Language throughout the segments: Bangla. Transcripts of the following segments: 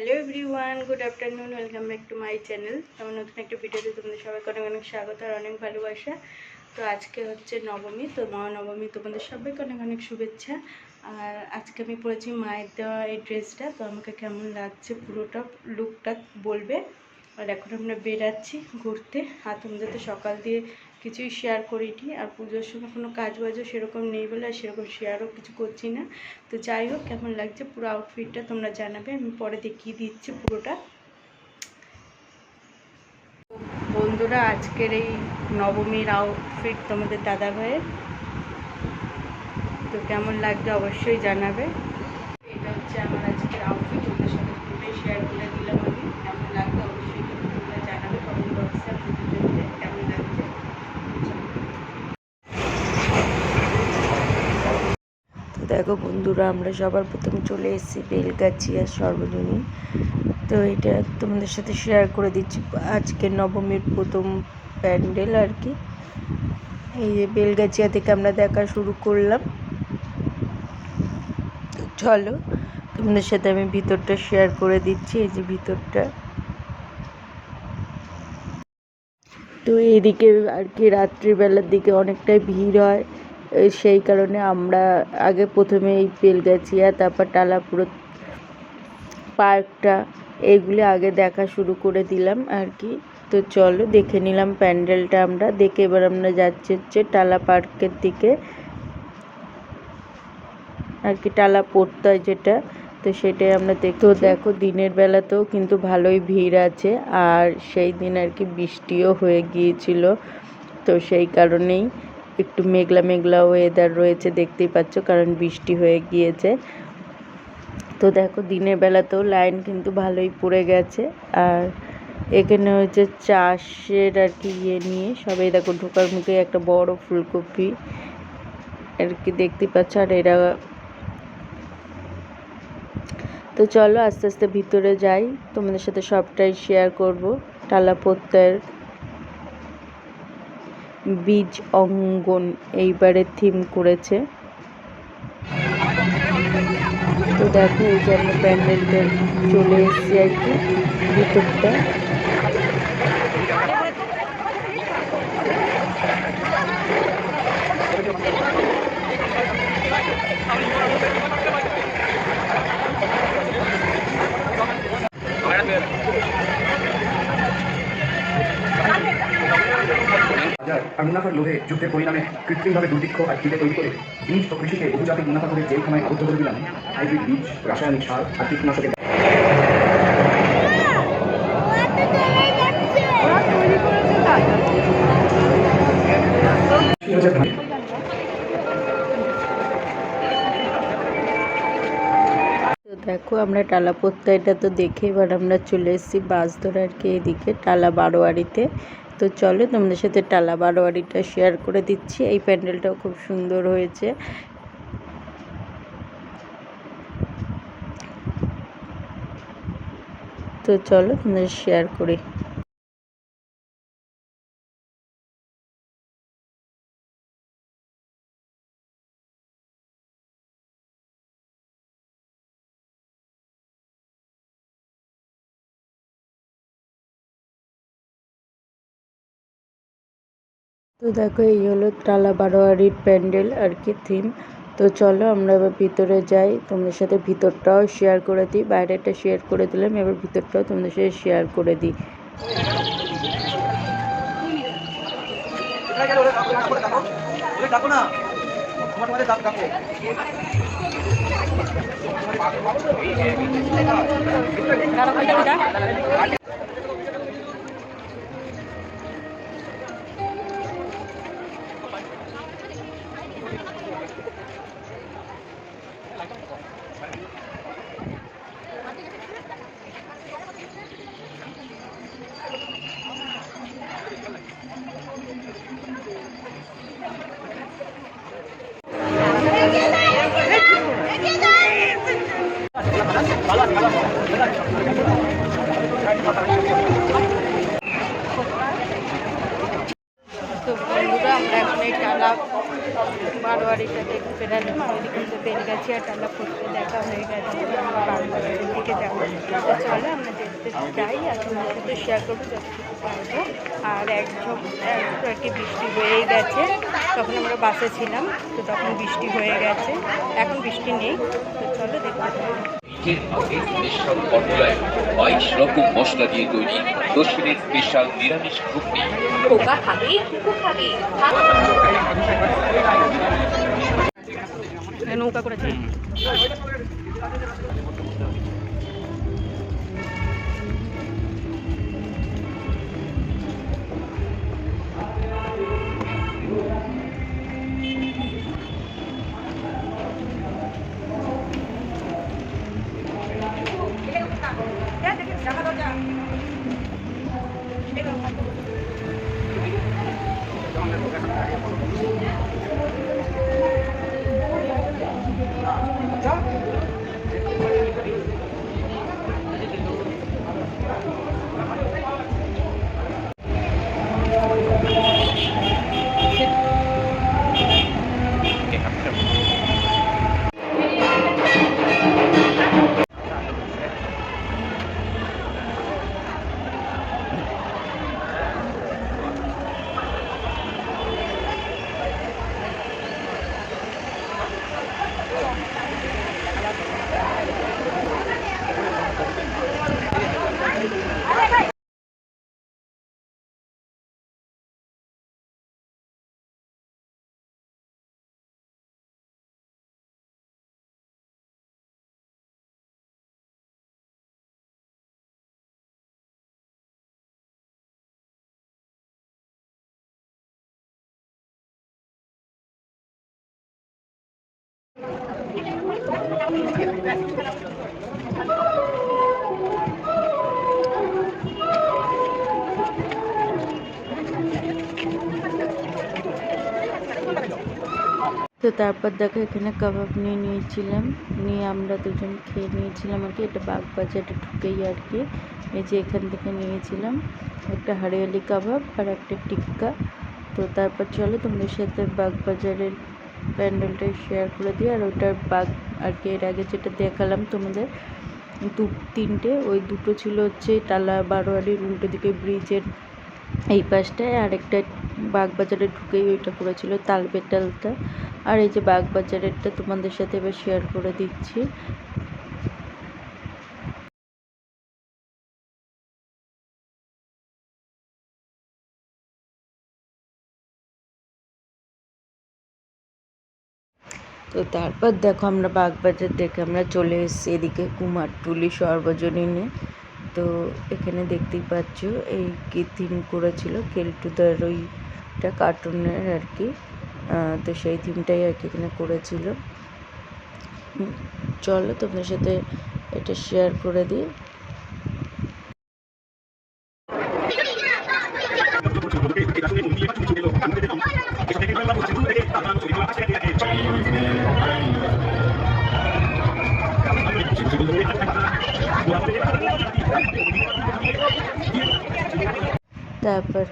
Hello everyone good afternoon welcome back to my channel আমার নতুন একটা ভিডিওতে তোমাদের সবাইকে অনেক অনেক স্বাগত আর অনেক ভালোবাসা। তো আজকে হচ্ছে নবমী, তো মহানবমী, তোমাদের সবাইকে অনেক অনেক শুভেচ্ছা। আর আজকে আমি পরেছি মায়ের দেওয়া এই ড্রেসটা, তো আমাকে কেমন লাগছে পুরোটা লুকটা বলবে? আর এখন আমরা বেরাচ্ছি ঘুরতে। আর তোমাদের তো সকাল দিয়ে কিছুই শেয়ার করিনি আর পুজোর সময় কোনো কাজ বাজও সেরকম নেই বলে আর সেরকম শেয়ারও কিছু করছি না। তো যাই হোক, কেমন লাগছে পুরো আউটফিটটা তোমরা জানাবে। আমি পরে দেখিয়ে দিচ্ছি পুরোটা। বন্ধুরা, আজকের এই নবমীর আউটফিট তোমাদের দাদা ভাইয়ের। তো কেমন লাগছে অবশ্যই জানাবে। এটা হচ্ছে আমার আজকের আউটফিট ওদের সাথে শেয়ার করে দিলাম আমি কেমন লাগছে অবশ্যই কিন্তু তোমরা জানাবে কমেন্ট বক্সে ভিডিওতে কেমন লাগছে তো দেখো বন্ধুরা, আমরা সবার প্রথম চলে এসেছি বেলগাছিয়া সর্বজনীন। তো এটা তোমাদের সাথে শেয়ার করে দিচ্ছি। আজকে নবমীর প্রথম প্যান্ডেল আর কি। এই যে বেলগাছিয়া থেকে আমরা দেখা শুরু করলাম। চলো, তোমাদের সাথে আমি ভিতরটা শেয়ার করে দিচ্ছি, এই যে ভিতরটা। তো এইদিকে আর কি রাত্রিবেলার দিকে অনেকটাই ভিড় হয়। সেই কারণে আমরা আগে প্রথমে এই বেলগাছিয়া, তারপর টালাপুরো পার্কটা এইগুলি আগে দেখা শুরু করে দিলাম আর কি। তো চলো দেখে নিলাম প্যান্ডেলটা আমরা। দেখে এবার আমরা যাচ্ছি হচ্ছে টালা পার্কের দিকে। আর কি, টালা পড়তে যেটা, তো সেটাই আমরা দেখ তো দেখো দিনের বেলাতেও কিন্তু ভালোই ভিড় আছে। আর সেই দিন আর কি বৃষ্টিও হয়ে গিয়েছিল। তো সেই কারণেই একটু মেঘলা মেঘলা ওয়েদার রয়েছে, দেখতেই পাচ্ছ, কারণ বৃষ্টি হয়ে গিয়েছে। তো দেখো, দিনের বেলাতেও লাইন কিন্তু ভালোই পড়ে গেছে। আর এখানে হচ্ছে চাষের আর কি ইয়ে নিয়ে সবাই দেখো, ঢোকার মুখে একটা বড় ফুলকপি আর কি দেখতে পাচ্ছ, আর এরা তো চলো আস্তে আস্তে ভিতরে যাই। তোমাদের সাথে সবটাই শেয়ার করব। টালা প্রত্যয়ের বীজ অঙ্গন এইবারে থিম করেছে। তো দেখো, এই যে আমরা প্যান্ডেলটা চলে এসেছি আর কি, ভিতরটা। বাজার আর লোভে যুদ্ধের পরিণামে কৃত্রিমভাবে দুর্ভিক্ষ আর খিদে তৈরি করে বীজ ও কৃষিকে বহুজাতিক মুনাফা করে জেলখানায় আবদ্ধ করে দিলাম। হাইব্রিড বীজ, রাসায়নিক সার আর কীটনাশকের দেখো, আমরা টালা এটা তো দেখে এবার আমরা চলে এসেছি বাস ধরে আর কি এদিকে, টালা বারোয়ারিতে। তো চলো তোমাদের সাথে টালা বারোয়ারিটা শেয়ার করে দিচ্ছি। এই প্যান্ডেলটাও খুব সুন্দর হয়েছে। তো চলো তোমাদের শেয়ার করি। তো দেখো এই হলো টালা বারোয়ারির প্যান্ডেল আর কি থিম তো চলো আমরা এবার ভিতরে যাই। তোমাদের সাথে ভিতরটাও শেয়ার করে দিই। বাইরেটা শেয়ার করে দিলাম এবার ভিতরটাও তোমাদের সাথে শেয়ার করে দিই। তো বন্ধুরা, আমরা এখন এই একটু বেরালাম আর টালা পড়তে দেখা হয়ে গেছে। দিকে চলো, আমরা দেখতে যাই আর তোমার এক বৃষ্টি হয়েই গেছে। তখন আমরা বাসে ছিলাম, তো তখন বৃষ্টি হয়ে গেছে। এখন বৃষ্টি নেই। তো চলো দেখতে থাকো আগে স্পেশাল পটলায় বাইশ রকম মশলা দিয়ে তৈরি দক্ষিণের স্পেশাল নিরামিষ ঘুগনি। পোকা খাবে কুকুর খাবে নৌকা করেছে। তো তারপর দেখো এখানে কাবাব নিয়ে নিয়েছিলাম। নিয়ে আমরা দুজন খেয়ে নিয়েছিলাম আর কি। এটা বাগবাজারে ঢুকেই আর কি। এই যে এখান থেকে নিয়েছিলাম একটা হারিয়ালি কাবাব আর একটা টিক্কা। তো তারপর চলো তোমাদের সাথে বাগবাজারের প্যান্ডেলটা শেয়ার করে দিই, আর ওটার বাগ আর কি, এর আগে যেটা দেখালাম তোমাদের, দু, তিনটে, ওই দুটো ছিল হচ্ছে তালা বারোয়ারির উল্টো দিকে ব্রিজের এই পাশটায়, আর একটা বাগবাজারে ঢুকেই ওইটা করেছিল তালবেটালটা আর এই যে বাগবাজারেরটা তোমাদের সাথে এবার শেয়ার করে দিচ্ছি। তো তারপর দেখো আমরা বাগবাজার দেখে আমরা চলে এসেছি এদিকে কুমারটুলি সর্বজনীনে তো এখানে দেখতেই পাচ্ছ এই কি থিম করেছিল, কেলটুদার ওইটা কার্টুনের আর কি। তো সেই থিমটাই আর কি এখানে করেছিল। চলো তোমাদের সাথে এটা শেয়ার করে দিই। তারপর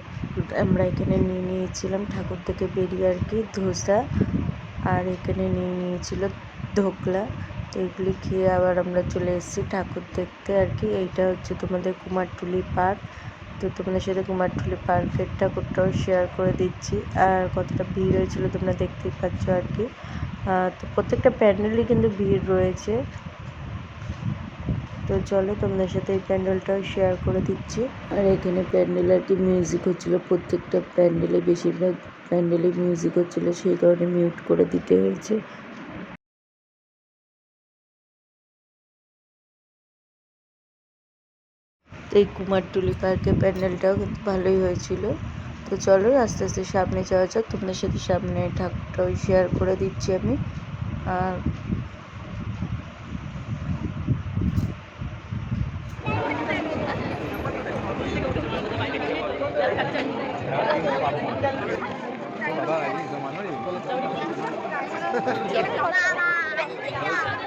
আমরা এখানে নিয়ে নিয়েছিলাম ঠাকুর থেকে বেরিয়ে আর কি ধোসা, আর এখানে নিয়ে নিয়েছিল ধোকলা। তো এগুলি খেয়ে আবার আমরা চলে এসেছি ঠাকুর দেখতে আর কি। এইটা হচ্ছে তোমাদের কুমারটুলি পার্ক। তো তোমাদের সাথে কুমারটুলি পার্কের ঠাকুরটাও শেয়ার করে দিচ্ছি। আর কতটা ভিড় হয়েছিল তোমরা দেখতেই পাচ্ছ আর কি। তো প্রত্যেকটা প্যান্ডেলই কিন্তু ভিড় রয়েছে। তো চলো তোমাদের সাথে এই প্যান্ডেলটাও শেয়ার করে দিচ্ছি। আর এখানে প্যান্ডেল আর কি মিউজিক হচ্ছিল। প্রত্যেকটা প্যান্ডেলে বেশিরভাগ প্যান্ডেলে মিউজিক হচ্ছিল। সেই কারণে মিউট করে দিতে হয়েছে। এই কুমার কুমারটুলি পার্কের প্যান্ডেলটাও কিন্তু ভালোই হয়েছিল। তো চলো আস্তে আস্তে সামনে যাওয়া যাক। তোমাদের সাথে সামনে ঠাকুরটাও শেয়ার করে দিচ্ছি আমি। আর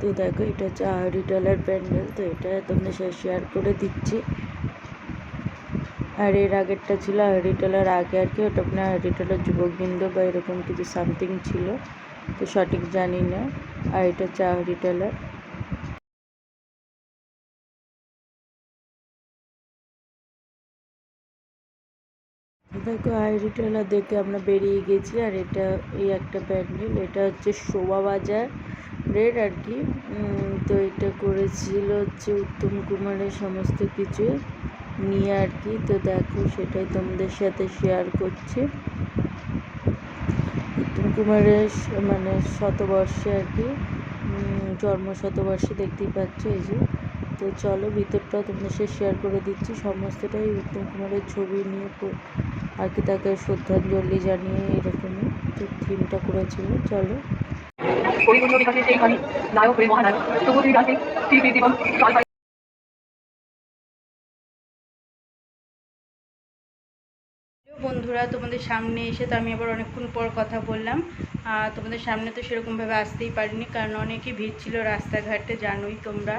তো দেখো, এটা হচ্ছে আহারি টলার প্যান্ডেল তো এটা তোমাদের সাথে শেয়ার করে দিচ্ছি। আর এর আগেরটা ছিল আহারি টলার আগে আর কি, ওটা আপনার আহারি টলার যুবকবৃন্দ বা এরকম কিছু সামথিং ছিল। তো সঠিক জানি না, আর এটা হচ্ছে আহারি টলার দেখো আইডি ট্রেলার দেখে আমরা বেরিয়ে গেছি, আর এটা এই একটা প্যান্ডেল। এটা হচ্ছে শোভা বাজার রেড আর কি। তো এটা করেছিল হচ্ছে উত্তম কুমারের সমস্ত কিছু নিয়ে আর কি। তো দেখো, সেটাই তোমাদের সাথে শেয়ার করছি। উত্তম কুমারের মানে শতবর্ষে আর কি জন্ম শতবর্ষে দেখতেই পাচ্ছ এই যে। তো চলো ভিতরটা তোমাদের সাথে শেয়ার করে দিচ্ছি। সমস্তটাই উত্তম কুমারের ছবি নিয়ে আর কি তাকে শ্রদ্ধাঞ্জলি জানিয়ে এরকমই তো থিমটা করেছিল। চলো। নায়ক বন্ধুরা, তোমাদের সামনে এসে তো আমি আবার অনেকক্ষণ পর কথা বললাম। তোমাদের সামনে তো সেরকমভাবে আসতেই পারিনি, কারণ অনেকই ভিড় ছিল রাস্তাঘাটে, জানোই তোমরা।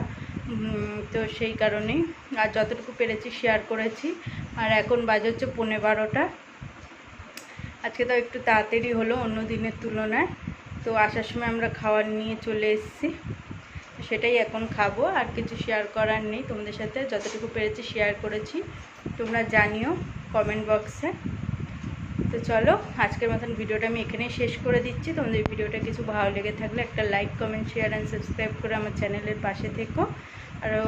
তো সেই কারণেই আর যতটুকু পেরেছি শেয়ার করেছি। আর এখন বাজে হচ্ছে পৌনে বারোটা। আজকে তো একটু তাড়াতাড়ি হলো অন্য দিনের তুলনায়। তো আসার সময় আমরা খাবার নিয়ে চলে এসেছি। সেটাই এখন খাব, আর কিছু শেয়ার করার নেই। তোমাদের সাথে যতটুকু পেরেছি শেয়ার করেছি। তোমরা জানিও কমেন্ট বক্সে তো চলো, আজকের মতন ভিডিওটা আমি এখানেই শেষ করে দিচ্ছি। তোমাদের ভিডিওটা কিছু ভালো লেগে থাকলে একটা like comment share and subscribe করে আমার চ্যানেলের পাশে থেকো। আরও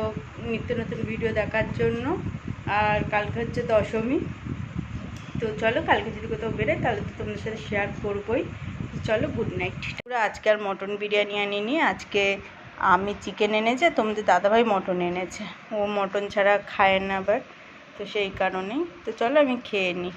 নিত্য নতুন ভিডিও দেখার জন্য। আর কালকে হচ্ছে দশমী। তো চলো, কালকে যদি কোথাও বেরোয় তাহলে তো তোমাদের সাথে শেয়ার করবোই। চলো গুড নাইট আজকে আর মটন বিরিয়ানি আনিনি। আজকে আমি চিকেন এনেছে, তোমাদের দাদাভাই মটন এনেছে। ও মটন ছাড়া খায় না আবার তো সেই কারণেই। তো চলো, আমি খেয়ে নিই